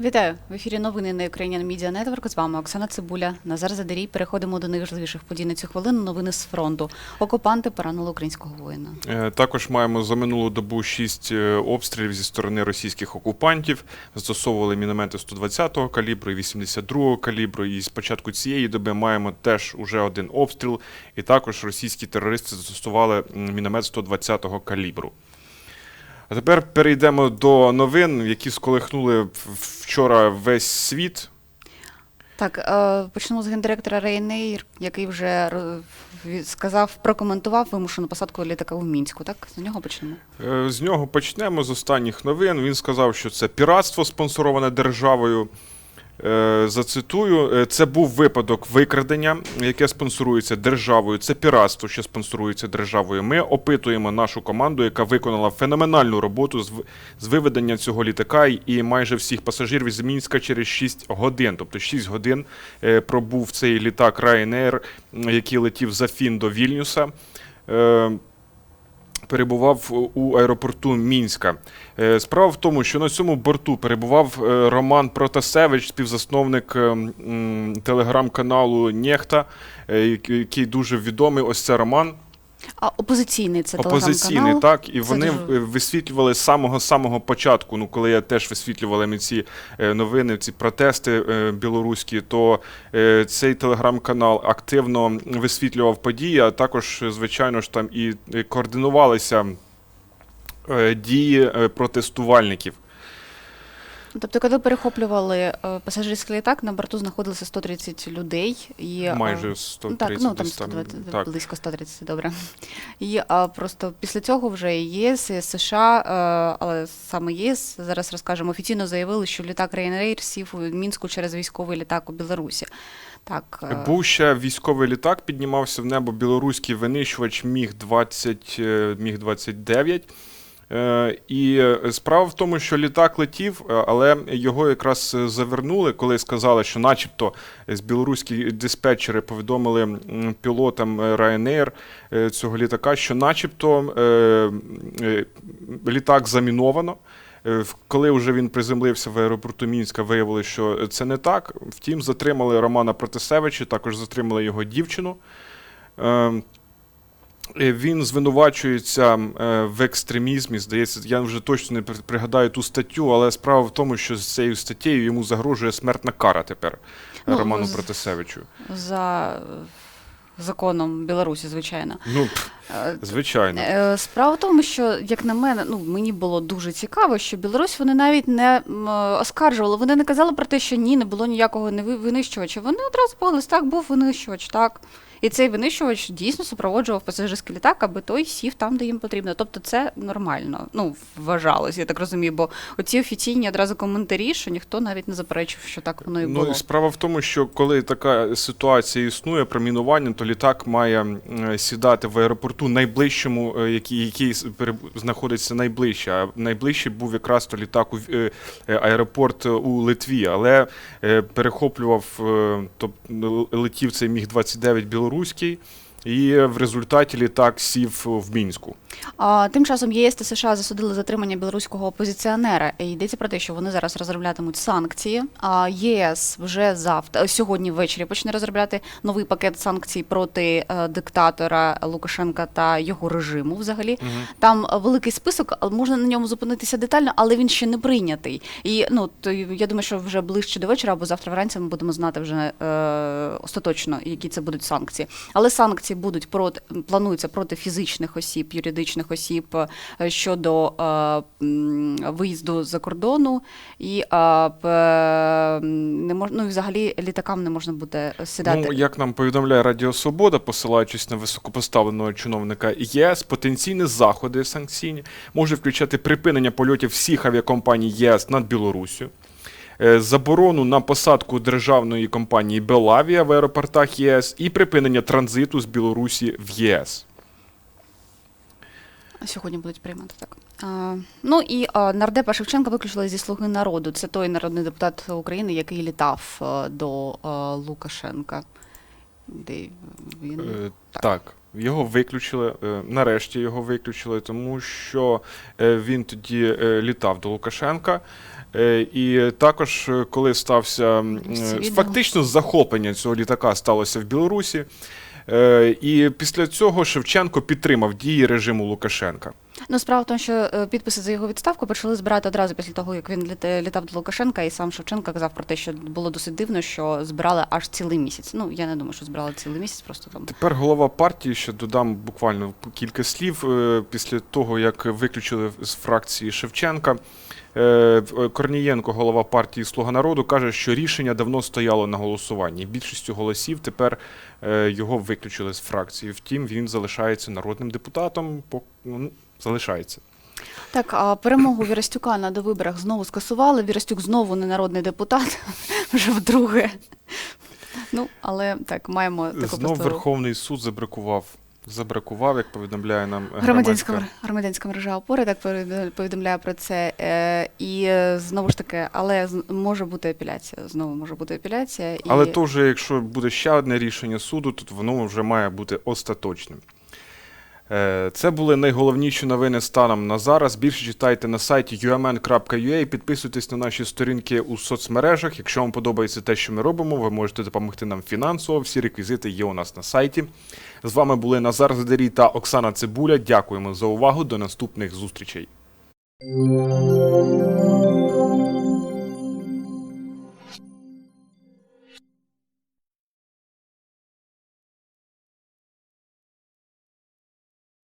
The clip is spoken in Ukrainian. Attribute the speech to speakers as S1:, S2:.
S1: Вітаю в ефірі новини на Ukrainian Media Network. З вами Оксана Цибуля. Назар Задарій. Переходимо до найважливіших подій на цю хвилину. Новини з фронту. Окупанти поранили українського воїна.
S2: Е, Також маємо за минулу добу шість е, обстрілів зі сторони російських окупантів. Застосовували міномети 120-го калібру і 82-го калібру. І з початку цієї доби маємо теж уже один обстріл. І також російські терористи застосували міномет 120-го калібру. А тепер перейдемо до новин, які сколихнули вчора весь світ.
S1: Так, почну почнемо з гендиректора Рейнейр, який вже сказав, прокоментував вимушену посадку літака у мінську. Так, з нього почнемо.
S2: Е, З нього почнемо з останніх новин. Він сказав, що це піратство спонсороване державою. Е, Зацитую, «Е, це був випадок викрадення, яке спонсорується державою. Це піратство, що спонсорується державою. Ми опитуємо нашу команду, яка виконала феноменальну роботу з виведення цього літака і майже всіх пасажирів з Мінська через 6 годин. Тобто 6 годин е, пробув цей літак Ryanair, який летів за Фін до Вільнюса. Перебував у аеропорту Мінська. Е, Справа в тому, що на цьому борту перебував е, Роман Протасевич, співзасновник е, телеграм-каналу Нєхта, який дуже відомий. Ось це Роман.
S1: А опозиційний це
S2: Опозиційний,
S1: телеграм-канал.
S2: так, і вони
S1: дуже-
S2: е, висвітлювали з самого самого початку. Ну, коли я теж висвітлювали ми ці е, новини, ці протести е, білоруські, то цей телеграм-канал активно висвітлював події, а також, звичайно ж, там і координувалися дії протестувальників.
S1: Тобто, коли перехоплювали е, пасажирський літак, на борту знаходилося 130 людей. І, е,
S2: Майже
S1: Ну,
S2: 130
S1: так, ну там
S2: десь там,
S1: 120,
S2: так.
S1: близько 130, добре. І а, просто після цього вже ЄС, і США, а, але саме ЄС, зараз розкажемо, офіційно заявили, що літак Ryanair сів у Мінську через військовий літак у Білорусі. Так, е,
S2: Був ще військовий літак, піднімався в небо білоруський винищувач Міг-20, е, Міг-29. Е, І е, справа в тому, що літак летів, е, але його якраз е, завернули, коли сказали, що начебто з білоруські диспетчери повідомили пілотам е, Ryanair е, цього літака, що начебто е, е, літак заміновано. Е, Коли вже він приземлився в аеропорту Мінська, виявилося, що це не так. Втім, затримали Романа Протасевича, також затримали його дівчину. Він звинувачується е, в екстремізмі. Здається, я вже точно не пригадаю ту статтю, але справа в тому, що з цією статтєю йому загрожує смертна кара тепер
S1: Ну,
S2: Роману Протасевичу.
S1: за законом Білорусі, звичайно.
S2: Ну,
S1: Е,
S2: звичайно.
S1: Е, Справа в тому, що як на мене, ну мені було дуже цікаво, що Білорусь вони навіть не оскаржували. Вони не казали про те, що ні, не було ніякого винищувача. Вони одразу погодились, так був винищувач, так. І цей винищувач дійсно супроводжував пасажирський літак, аби той сів там, де їм потрібно. Тобто це нормально. Ну, вважалось, я так розумію, бо оці офіційні одразу коментарі, що ніхто навіть не заперечив, що так воно і було.
S2: Ну, і справа в тому, що коли така ситуація існує про мінування, то літак має е, сідати в аеропорту найближчому, е, який, який знаходиться найближче. А найближчий був якраз то літак у е, аеропорт у Литві, але перехоплював, тобто летів цей міг 29 білоруський. І в результаті літак сів в Мінську.
S1: А, тим часом ЄС та США засудили затримання білоруського опозиціонера. І йдеться про те, що вони зараз розроблятимуть санкції. А ЄС вже завтра сьогодні ввечері почне розробляти новий пакет санкцій проти е, диктатора Лукашенка та його режиму. Взагалі там е, великий список, можна на ньому зупинитися детально, але він ще не прийнятий. І ну то я думаю, що вже ближче до вечора або завтра вранці ми будемо знати вже е, остаточно, які це будуть санкції. Але санкції будуть проти плануються проти фізичних осіб, юридичних осіб е, щодо е, виїзду за кордону, і е, не мож, ну, взагалі літакам не можна буде сідати.
S2: Ну, як нам повідомляє Радіо Свобода, посилаючись на високопоставленого чиновника ЄС, потенційні заходи санкційні може включати припинення польотів всіх авіакомпаній ЄС над Білоруссю, е, заборону на посадку державної компанії Белавія в аеропортах ЄС і припинення транзиту з Білорусі в ЄС.
S1: Сьогодні будуть приймати так. А, ну і а, нардепа Шевченка виключили зі слуги народу. Це той народний депутат України, який літав а, до а, Лукашенка. Де він
S2: Е,
S1: Так.
S2: Так. Його виключили, е, нарешті його виключили, тому що е, він тоді е, літав до Лукашенка. І також, коли стався фактично захоплення цього літака сталося в Білорусі. Е, І після цього Шевченко підтримав дії режиму Лукашенка.
S1: Ну, справа в тому, що е, підписи за його відставку почали збирати одразу після того, як він літав до Лукашенка, і сам Шевченко казав про те, що було досить дивно, що збирали аж цілий місяць. Ну, я не думаю, що збирали цілий місяць, просто там.
S2: Тепер голова партії, ще додам буквально кілька слів е, після того, як виключили з фракції Шевченка. Е, в- Корнієнко, голова партії Слуга народу, каже, що рішення давно стояло на голосуванні. Більшістю голосів тепер е, його виключили з фракції. Втім, він залишається народним депутатом. ну, залишається.
S1: Так, а перемогу Вірастюка на довиборах знову скасували. Вірастюк знову не народний депутат, вже вдруге. Ну, але так, маємо таку
S2: Знов
S1: просто
S2: Верховний суд забракував. Забракував, як повідомляє нам
S1: громадянська, громадянська мережа опори так повід- повідомляє про це. Е, і е, знову ж таки, але може бути апеляція. Знову може бути апеляція. І...
S2: Але то вже, якщо буде ще одне рішення суду, то воно вже має бути остаточним. Е, Це були найголовніші новини станом на зараз. Більше читайте на сайті umn.ua, підписуйтесь на наші сторінки у соцмережах. Якщо вам подобається те, що ми робимо, ви можете допомогти нам фінансово. Всі реквізити є у нас на сайті. З вами були Назар Задарій та Оксана Цибуля. Дякуємо за увагу. До наступних зустрічей.